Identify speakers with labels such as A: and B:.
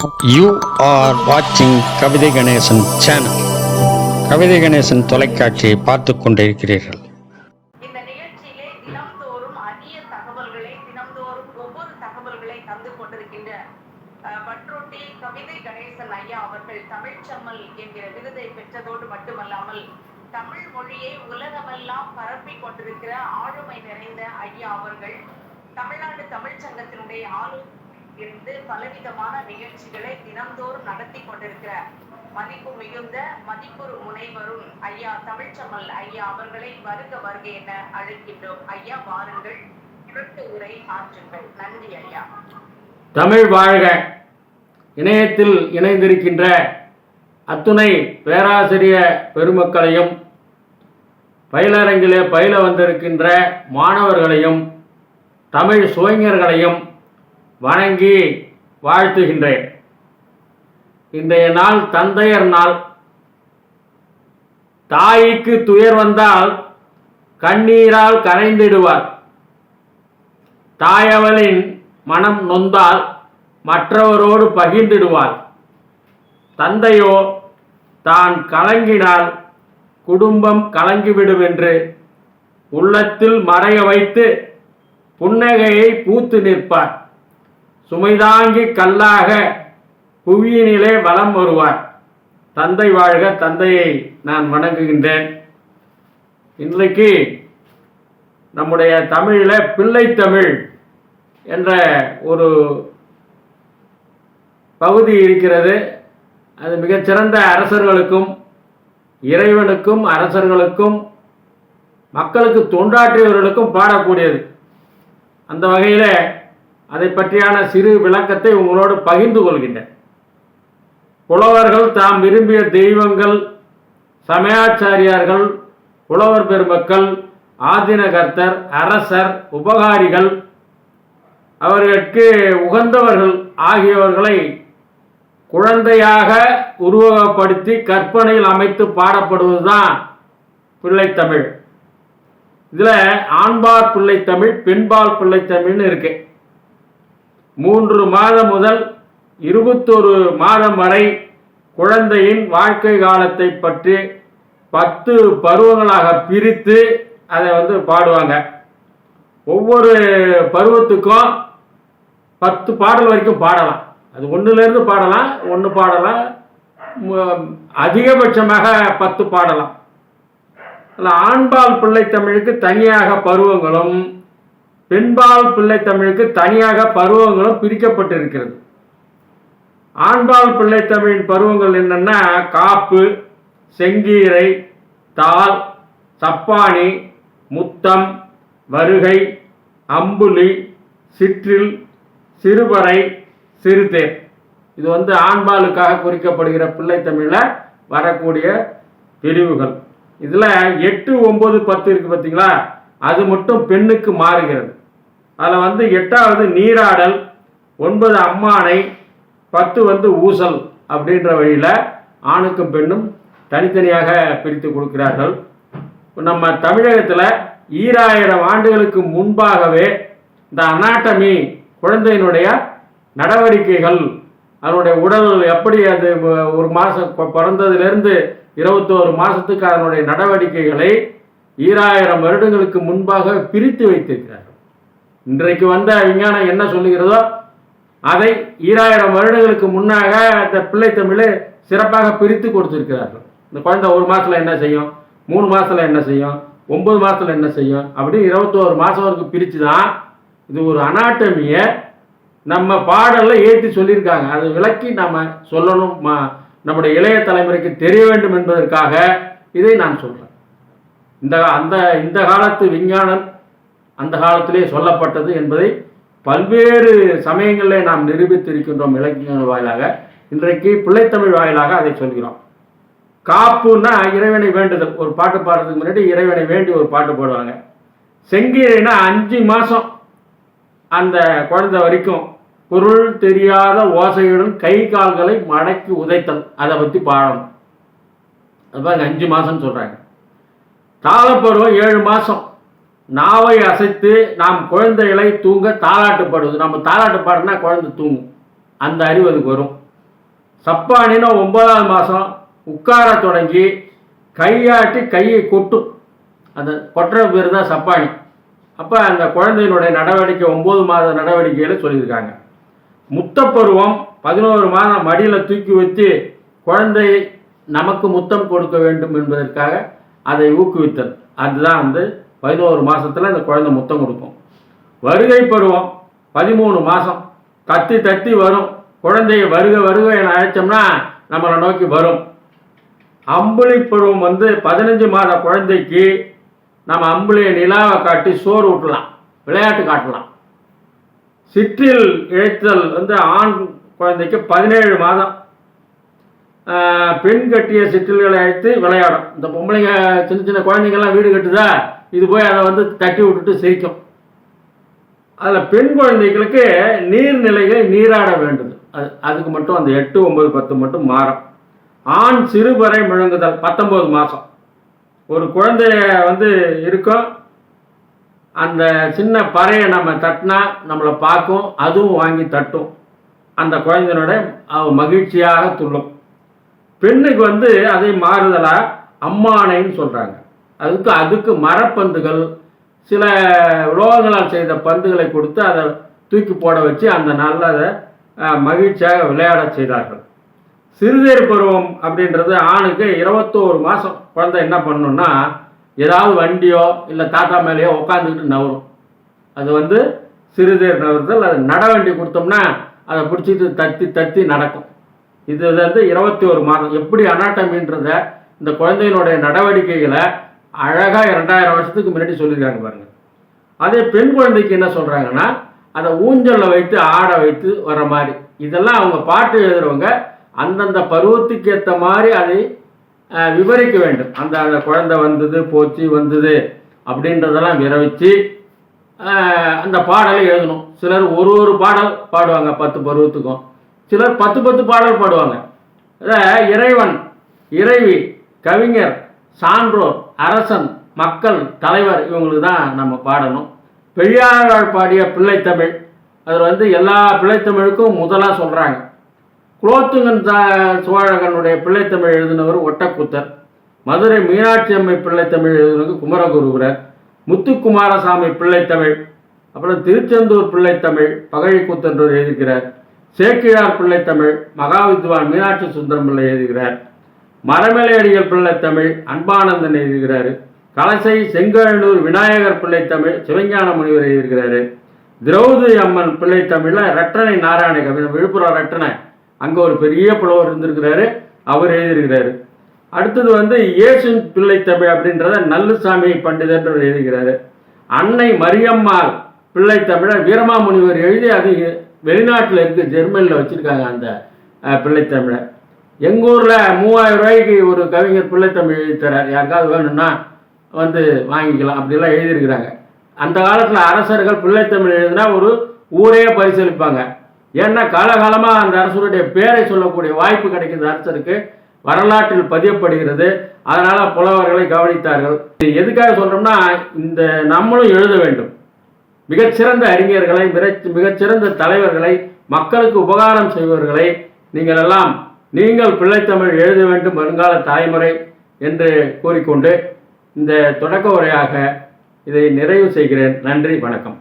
A: You are வாட்சிங் கவிதை Ganesan channel கவிதை கணேசன் தொலைக்காட்சியை பார்த்து கொண்டிருக்கிறீர்கள்.
B: இந்த நிகழ்ச்சியிலே தினம்தோறும் அரிய தகவல்களை தினம்தோறும் ஒவ்வொரு தகவல்களை தந்து கொண்டிருக்கின்ற பட்ரோட்டி கவிதை கணேசன் ஐயா அவர்கள் தமிழ்ச்சம்மல் என்கிற விருதை பெற்றதோடு மட்டுமல்லாமல் தமிழ் மொழியை உலகமெல்லாம் பரப்பி கொண்டிருக்கிற ஆளுமை நிறைந்த ஐயா அவர்கள் தமிழ்நாடு தமிழ்ச் சங்கத்தினுடைய இருந்து பலவிதமான நிகழ்ச்சிகளை தினம்தோறும் நடத்தி கொண்டிருக்கிற மதிப்பு மிகுந்த மதிப்புறு முனைவரும் ஐயா தமிழ்ச்சமல் ஐயா அவர்களை வருக வருக என அழைக்கின்றோம். ஐயா வாருங்கள். இரண்டு உரை ஆற்றுங்கள். நன்றி ஐயா.
C: தமிழ் வாழ்க. இணையத்தில் இணைந்திருக்கின்ற அத்துணை பேராசிரிய பெருமக்களையும் பயிலரங்கிலே பயில வந்திருக்கின்ற மாணவர்களையும் தமிழ் சுவைஞர்களையும் வணங்கி வாழ்த்துகின்றேன். இன்றைய நாள் தந்தையர் நாள். தாய்க்கு துயர் வந்தால் கண்ணீரால் கரைந்திடுவார். தாயவளின் மனம் நொந்தால் மற்றவரோடு பகிர்ந்திடுவார். தந்தையோ தான் கலங்கினால் குடும்பம் கலங்கிவிடும் என்று உள்ளத்தில் மறைய வைத்து புன்னகையை பூத்து நிற்பார். சுமைதாங்கி கல்லாக புவியினிலே வலம் வருவார் தந்தை வாழ்க தந்தையை நான் வணங்குகின்றேன். இன்றைக்கு நம்முடைய தமிழில் பிள்ளைத்தமிழ் என்ற ஒரு பகுதி இருக்கிறது. அது மிகச்சிறந்த அரசர்களுக்கும் இறைவனுக்கும் அரசர்களுக்கும் மக்களுக்கு தொண்டாற்றியவர்களுக்கும் பாடக்கூடியது. அந்த வகையில் அதை பற்றியான சிறு விளக்கத்தை உங்களோடு பகிர்ந்து கொள்கின்றேன். புலவர்கள் தாம் விரும்பிய தெய்வங்கள் சமயாச்சாரியார்கள் புலவர் பெருமக்கள் ஆதினகர்த்தர் அரசர் உபகாரிகள் அவர்களுக்கு உகந்தவர்கள் ஆகியவர்களை குழந்தையாக உருவகப்படுத்தி கற்பனையில் அமைத்து பாடப்படுவதுதான் பிள்ளைத்தமிழ். இதில் ஆண்பார் பிள்ளைத்தமிழ் பெண்பால் பிள்ளைத்தமிழ்னு இருக்குது மூன்று மாதம் முதல் இருபத்தொரு மாதம் வரை குழந்தையின் வாழ்க்கை காலத்தை பற்றி பத்து பருவங்களாக பிரித்து அதை வந்து பாடுவாங்க. ஒவ்வொரு பருவத்துக்கும் பத்து பாடல் வரைக்கும் பாடலாம். அது ஒன்றுலேருந்து பாடலாம் ஒன்று பாடலாம் அதிகபட்சமாக பத்து பாடலாம். அதில் ஆண்பால் பிள்ளைத்தமிழுக்கு தனியாக பருவங்களும் பெண்பால் பிள்ளைத்தமிழுக்கு தனியாக பருவங்களும் பிரிக்கப்பட்டிருக்கிறது. ஆண்பால் பிள்ளைத்தமிழின் பருவங்கள் என்னென்னா காப்பு செங்கீரை தாள் சப்பானி முத்தம் வருகை அம்புலி சிற்றில் சிறுபறை சிறுதேர் இது வந்து ஆண்பாலுக்காக குறிக்கப்படுகிற பிள்ளைத்தமிழில் வரக்கூடிய பிரிவுகள். இதில் எட்டு ஒம்பது பத்து இருக்குது பார்த்தீங்களா அது மட்டும் பெண்ணுக்கு மாறுகிறது. அதில் வந்து எட்டாவது நீராடல் ஒன்பது அம்மானை பத்து வந்து ஊசல் அப்படின்ற வழியில் ஆணுக்கும் பெண்ணும் தனித்தனியாக பிரித்து கொடுக்கிறார்கள். நம்ம தமிழகத்தில் ஈராயிரம் ஆண்டுகளுக்கு முன்பாகவே இந்த அனாட்டமி குழந்தையினுடைய நடவடிக்கைகள் அதனுடைய உடல் எப்படி அது ஒரு மாதம் பிறந்ததுலேருந்து இருபத்தோரு மாதத்துக்கு அதனுடைய நடவடிக்கைகளை ஈராயிரம் வருடங்களுக்கு முன்பாக பிரித்து வைத்திருக்கிறார் இன்றைக்கு வந்த விஞ்ஞானம் என்ன சொல்லுகிறதோ அதை ஈராயிரம் வருடங்களுக்கு முன்னாக அந்த பிள்ளை தமிழை சிறப்பாக பிரித்து கொடுத்திருக்கிறார்கள். இந்த குழந்தை ஒரு மாசத்துல என்ன செய்யும்? மூணு மாசத்துல என்ன செய்யும்? ஒன்பது மாசத்துல என்ன செய்யும்? அப்படின்னு இருபத்தோரு மாசம் வரைக்கும் பிரித்து தான் இது ஒரு அனாட்டமியை நம்ம பாடல்ல ஏற்றி சொல்லியிருக்காங்க. அதை விளக்கி நம்ம சொல்லணும். ம- நம்முடைய இளைய தலைமுறைக்கு தெரிய வேண்டும் என்பதற்காக இதை நான் சொல்றேன். இந்த அந்த இந்த காலத்து விஞ்ஞானம் அந்த காலத்திலே சொல்லப்பட்டது என்பதை பல்வேறு சமயங்களில் நாம் நிரூபித்திருக்கின்றோம் இலக்கியங்கள் வாயிலாக. இன்றைக்கு பிள்ளைத்தமிழ் வாயிலாக அதை சொல்கிறோம். காப்புன்னா இறைவனை வேண்டுதல். ஒரு பாட்டு பாடுறதுக்கு முன்னாடி இறைவனை வேண்டி ஒரு பாட்டு பாடுவாங்க. செங்கீரைனா அஞ்சு மாதம் அந்த குழந்தை வரைக்கும் பொருள் தெரியாத ஓசையுடன் கை கால்களை மடக்கி உதைத்தல். அதை பற்றி பாடணும். அது அஞ்சு மாதம்னு சொல்கிறாங்க தாளப்பருவம் ஏழு மாதம் நாவை அசைத்து நாம் குழந்தைகளை தூங்க தாளாட்டுப்படுவது நம்ம தாளாட்டு பாடுனா குழந்தை தூங்கும். அந்த அறிவு அதுக்கு வரும். சப்பானினா ஒன்பதாவது மாதம் உட்கார தொடங்கி கையாட்டி கையை கொட்டும். அந்த கொட்டுற பேர் தான் சப்பானி. அப்போ அந்த குழந்தையினுடைய நடவடிக்கை ஒம்பது மாத நடவடிக்கையில் சொல்லியிருக்காங்க. முத்தப்பருவம் பதினோரு மாதம் மடியில் தூக்கி வைத்து குழந்தை நமக்கு முத்தம் கொடுக்க வேண்டும் என்பதற்காக அதை ஊக்குவித்தல். அதுதான் வந்து பதினோரு மாதத்தில் அந்த குழந்தை முத்தம் கொடுக்கும். வருகை பருவம் பதிமூணு மாதம் தத்தி தத்தி வரும். குழந்தைய வருக வருக என அழைச்சோம்னா நம்மளை நோக்கி வரும். அம்புலி பருவம் வந்து பதினஞ்சு மாத குழந்தைக்கு நம்ம அம்புலியை நிலாவை காட்டி சோறு ஊட்டலாம். விளையாட்டு காட்டலாம். சிற்றில் இழைத்தல் வந்து ஆண் குழந்தைக்கு பதினேழு மாதம். பெண் கட்டிய சிற்றில்களை அழைத்து விளையாடும். இந்த பொம்பளைங்க சின்ன சின்ன குழந்தைங்கள்லாம் வீடு கட்டுதா? இது போய் அதை வந்து தட்டி விட்டுட்டு சிரிக்கும். அதில் பெண் குழந்தைகளுக்கு நீர்நிலைகளை நீராட வேண்டுது. அது அதுக்கு மட்டும் அந்த எட்டு ஒன்பது பத்து மட்டும் மாறும். ஆண் சிறுபறை முழங்குதல் பத்தொம்பது மாதம் ஒரு குழந்தைய வந்து இருக்கும் அந்த சின்ன பறையை நம்ம தட்டினா நம்மளை பார்க்கும் அதுவும் வாங்கி தட்டும். அந்த குழந்தையினோட அவ மகிழ்ச்சியாக துள்ளும். பெண்ணுக்கு வந்து அதை மாறுதலாக அம்மானைன்னு சொல்கிறாங்க அதுக்கு அதுக்கு மரப்பந்துகள் சில உலோகங்களால் செய்த பந்துகளை கொடுத்து அதை தூக்கி போட வச்சு அந்த நாளில் அதை மகிழ்ச்சியாக விளையாட செய்தார்கள். சிறுதேர் பருவம் அப்படின்றது ஆணுக்கு இருபத்தோரு மாதம் குழந்தை என்ன பண்ணணும்னா ஏதாவது வண்டியோ இல்லை தாத்தா மேலேயோ உட்காந்துக்கிட்டு நவரும். அது வந்து சிறுதேர் நவருதல் அது நடவண்டி கொடுத்தோம்னா அதை பிடிச்சிட்டு தத்தி தத்தி நடக்கும். இது வந்து இருபத்தி ஒரு மாதம். எப்படி அனாட்டமின்றத இந்த குழந்தையினுடைய நடவடிக்கைகளை அழகாக இரண்டாயிரம் வருஷத்துக்கு முன்னாடி சொல்லியிருக்காங்க பாருங்க. அதே பெண் குழந்தைக்கு என்ன சொல்கிறாங்கன்னா அதை ஊஞ்சலில் வைத்து ஆட வைத்து வர மாதிரி. இதெல்லாம் அவங்க பாட்டு எழுதுறவங்க அந்தந்த பருவத்துக்கு ஏற்ற மாதிரி அதை விவரிக்க வேண்டும். அந்த அந்த குழந்தை வந்தது போச்சு வந்தது அப்படின்றதெல்லாம் விரவிச்சு அந்த பாடலை எழுதணும். சிலர் ஒரு ஒரு பாடல் பாடுவாங்க பத்து பருவத்துக்கும். சிலர் பத்து பத்து பாடல் பாடுவாங்க. இறைவன் இறைவி கவிஞர் சான்றோர் அரசன் மக்கள் தலைவர் இவங்களுக்கு தான் நம்ம பாடணும். பெரியார் பாடிய பிள்ளைத்தமிழ் அதில் வந்து எல்லா பிள்ளைத்தமிழுக்கும் முதலாக சொல்கிறாங்க குலோத்துங்கன் த சோழகனுடைய பிள்ளைத்தமிழ் எழுதினவர் ஒட்டக்கூத்தர். மதுரை மீனாட்சி அம்மை பிள்ளைத்தமிழ் எழுதினவர் குமரகுருபுரர். முத்துக்குமாரசாமி பிள்ளைத்தமிழ் அப்புறம் திருச்செந்தூர் பிள்ளைத்தமிழ் பகழிக்கூத்தன்றவர் எழுதுகிறார் சேக்கிழார் பிள்ளைத்தமிழ் மகாவித்வான் மீனாட்சி சுந்தரம் பிள்ளை எழுதுகிறார் மரமலையடிகள் பிள்ளைத்தமிழ் அன்பானந்தன் எழுதுகிறாரு. கலசை செங்கழனூர் விநாயகர் பிள்ளைத்தமிழ் சிவஞான முனிவர் எழுதியிருக்கிறாரு திரௌதி அம்மன் பிள்ளைத்தமிழ்ல ரட்டனை நாராயண கவிதை விழுப்புரம் ரட்டனை. அங்கே ஒரு பெரிய புலவர் இருந்திருக்கிறாரு அவர் எழுதியிருக்கிறாரு. அடுத்தது வந்து இயேசு பிள்ளைத்தமிழ் அப்படின்றத நல்லுசாமி பண்டிதர் எழுதுகிறாரு. அன்னை மரியம்மாள் பிள்ளைத்தமிழை வீரமாமுனிவர் எழுதி அது வெளிநாட்டில் இருக்கு ஜெர்மனியில் வச்சிருக்காங்க அந்த பிள்ளைத்தமிழை எங்கள் ஊரில் மூவாயிரம் ரூபாய்க்கு ஒரு கவிஞர் பிள்ளைத்தமிழ் எழுதித்தரார். யாருக்காவது வேணும்னா வந்து வாங்கிக்கலாம். அப்படிலாம் எழுதியிருக்கிறாங்க. அந்த காலத்தில் அரசர்கள் பிள்ளைத்தமிழ் எழுதினா ஒரு ஊரே பரிசீலிப்பாங்க ஏன்னா காலகாலமாக அந்த அரசருடைய பேரை சொல்லக்கூடிய வாய்ப்பு கிடைக்கிது அரசருக்கு வரலாற்றில் பதியப்படுகிறது. அதனால் புலவர்களை கவனித்தார்கள். இது எதுக்காக சொல்கிறோம்னா இந்த நம்மளும் எழுத வேண்டும். மிகச்சிறந்த அறிஞர்களை மிக மிகச்சிறந்த தலைவர்களை மக்களுக்கு உபகாரம் செய்பவர்களை நீங்கள் எல்லாம் நீங்கள் பிள்ளைத்தமிழ் எழுத வேண்டும் வருங்கால தாய்முறை என்று கூறிக்கொண்டு இந்த தொடக்க உரையாக இதை நிறைவு செய்கிறேன். நன்றி வணக்கம்.